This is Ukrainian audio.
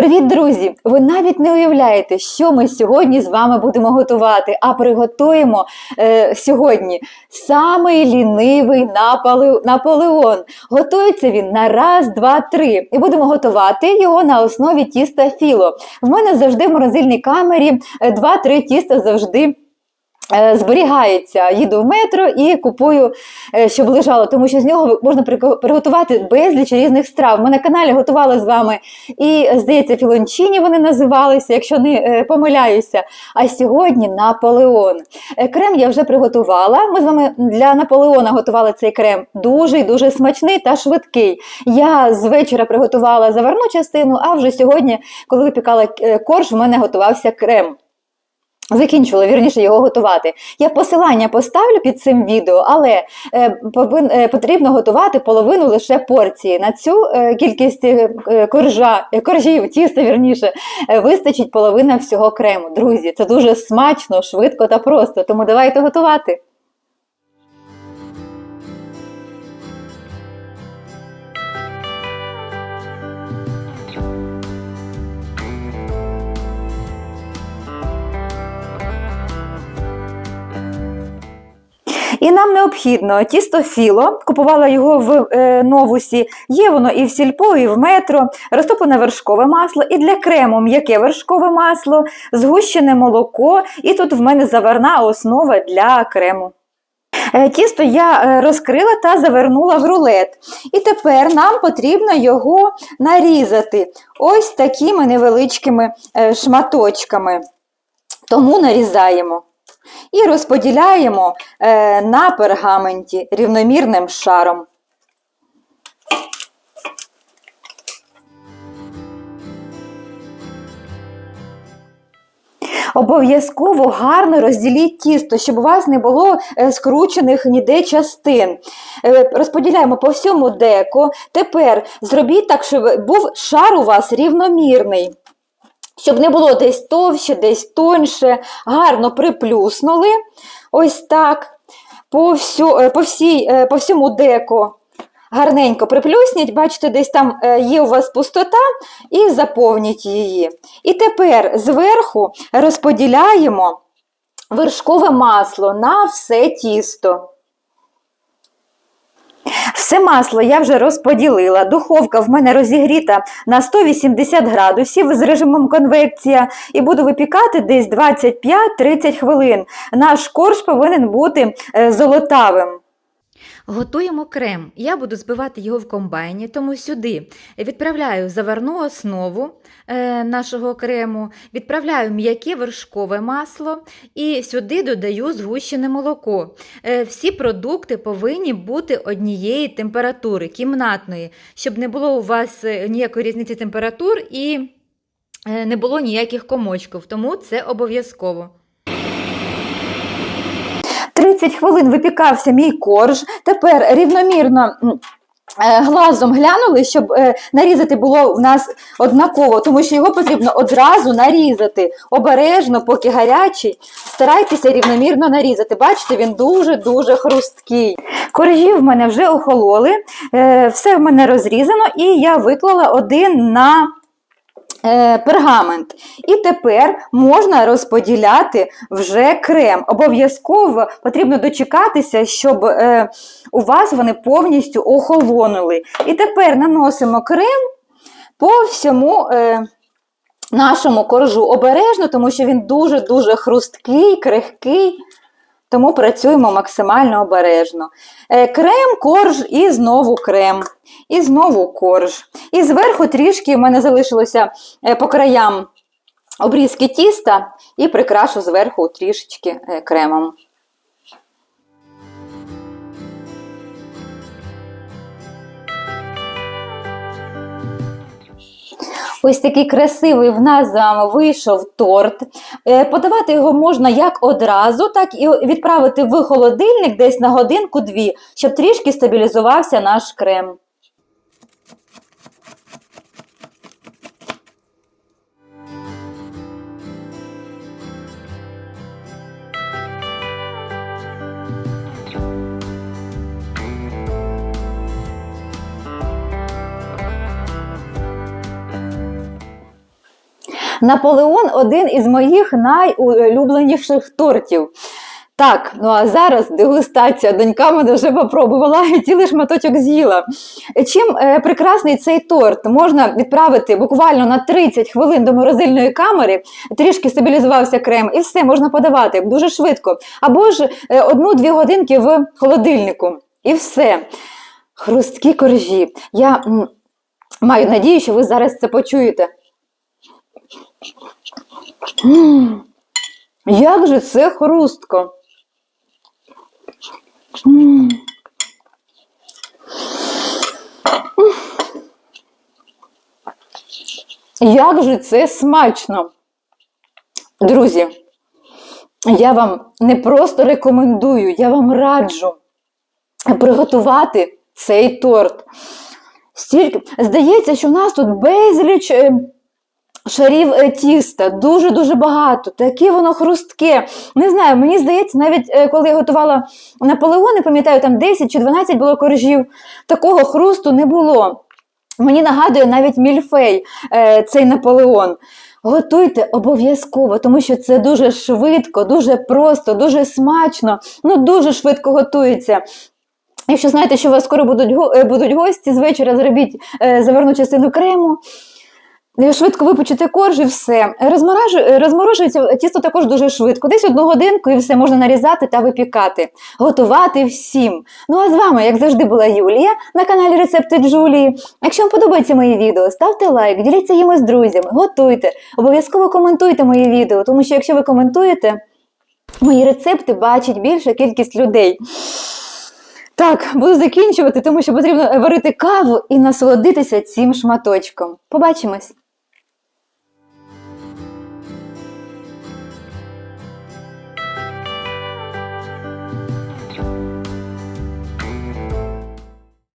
Привіт, друзі! Ви навіть не уявляєте, що ми сьогодні з вами будемо готувати, а приготуємо е, сьогодні самий лінивий напале- Наполеон. Готується він на раз, два, три. І будемо готувати його на основі тіста філо. В мене завжди в морозильній камері е, два-три тіста завжди. Е, Зберігається, їду в метро і купую, е, щоб лежало, тому що з нього можна приготувати безліч різних страв. Ми на каналі готували з вами і, здається, філончині вони називалися, якщо не е, помиляюся. А сьогодні Наполеон. Крем я вже приготувала. Ми з вами для Наполеона готували цей крем. Дуже і дуже смачний та швидкий. Я з вечора приготувала заварну частину, а вже сьогодні, коли випікала корж, в мене готувався крем. Закінчила вірніше його готувати. Я посилання поставлю під цим відео, але е, е, потрібно готувати половину лише порції. На цю е, кількість коржа, коржів, тіста вірніше, вистачить половина всього крему. Друзі, це дуже смачно, швидко та просто. Тому давайте готувати. Нам необхідно тісто філо, купувала його в е, новусі, є воно і в сільпо, і в метро, розтоплене вершкове масло, і для крему м'яке вершкове масло, згущене молоко, і тут в мене заварна основа для крему. Е, Тісто я е, розкрила та завернула в рулет. І тепер нам потрібно його нарізати ось такими невеличкими е, шматочками. Тому нарізаємо. І розподіляємо е, на пергаменті рівномірним шаром. Обов'язково гарно розділіть тісто, щоб у вас не було е, скручених ніде частин. Е, Розподіляємо по всьому деко. Тепер зробіть так, щоб був шар у вас рівномірний. Щоб не було десь товще, десь тоньше, гарно приплюснули. Ось так. По, всю, е, по, всій, е, по всьому деко гарненько приплюсніть, бачите, десь там е, є у вас пустота, і заповніть її. І тепер зверху розподіляємо вершкове масло на все тісто. Все масло я вже розподілила. Духовка в мене розігріта на 180 градусів з режимом конвекція і буду випікати десь 25-30 хвилин. Наш корж повинен бути е, золотавим. Готуємо крем. Я буду збивати його в комбайні, тому сюди відправляю заварну основу е, нашого крему, відправляю м'яке вершкове масло і сюди додаю згущене молоко. Е, всі продукти повинні бути однієї температури, кімнатної, щоб не було у вас е, ніякої різниці температур і не було ніяких комочків, тому це обов'язково. 30 хвилин випікався мій корж. Тепер рівномірно. е, Глазом глянули, щоб е, нарізати було в нас однаково, тому що його потрібно одразу нарізати. Обережно, поки гарячий, старайтеся рівномірно нарізати. Бачите, він дуже-дуже хрусткий. Коржі в мене вже охололи, е, все в мене розрізано, і я виклала один на пергамент. І тепер можна розподіляти вже крем. Обов'язково потрібно дочекатися, щоб е, у вас вони повністю охолонули. І тепер наносимо крем по всьому. Е, Нашому коржу обережно, тому що він дуже-дуже хрусткий, крихкий, тому працюємо максимально обережно. Е, Крем, корж і знову крем. І знову корж. І зверху трішки в мене залишилося е, по краям обрізки тіста і прикрашу зверху трішечки е, кремом. Ось такий красивий в нас з вами вийшов торт. Е, Подавати його можна як одразу, так і відправити в холодильник десь на годинку-дві, щоб трішки стабілізувався наш крем. Наполеон один із моїх найулюбленіших тортів. Так, ну а зараз дегустація. Донька мене вже попробувала і цілий шматочок з'їла. Чим е, прекрасний цей торт можна відправити буквально на 30 хвилин до морозильної камери, трішки стабілізувався крем, і все можна подавати дуже швидко. Або ж е, одну-дві годинки в холодильнику. І все. Хрусткі коржі. Я м, маю надію, що ви зараз це почуєте. Як же це хрустко! Як же це смачно! Друзі, я вам не просто рекомендую, я вам раджу приготувати цей торт. Стільки, здається, що в нас тут безліч е, шарів е, тіста, дуже-дуже багато, таке воно хрустке. Не знаю, мені здається, навіть е, коли я готувала Наполеон, не пам'ятаю, там 10 чи 12 було коржів, такого хрусту не було. Мені нагадує навіть мільфей е, цей Наполеон. Готуйте обов'язково, тому що це дуже швидко, дуже просто, дуже смачно, ну дуже швидко готується. Якщо знаєте, що у вас скоро будуть, будуть гості, вечора зробіть заверну частину крему. Е, Швидко випечете корж і все. Розморожується тісто також дуже швидко. Десь одну годинку і все можна нарізати та випікати. Готувати всім. Ну а з вами, як завжди, була Юлія на каналі Рецепти Джулії. Якщо вам подобаються мої відео, ставте лайк, діліться їми з друзями, готуйте, обов'язково коментуйте мої відео, тому що якщо ви коментуєте, мої рецепти бачить більша кількість людей. Так, буду закінчувати, тому що потрібно варити каву і насолодитися цим шматочком. Побачимось!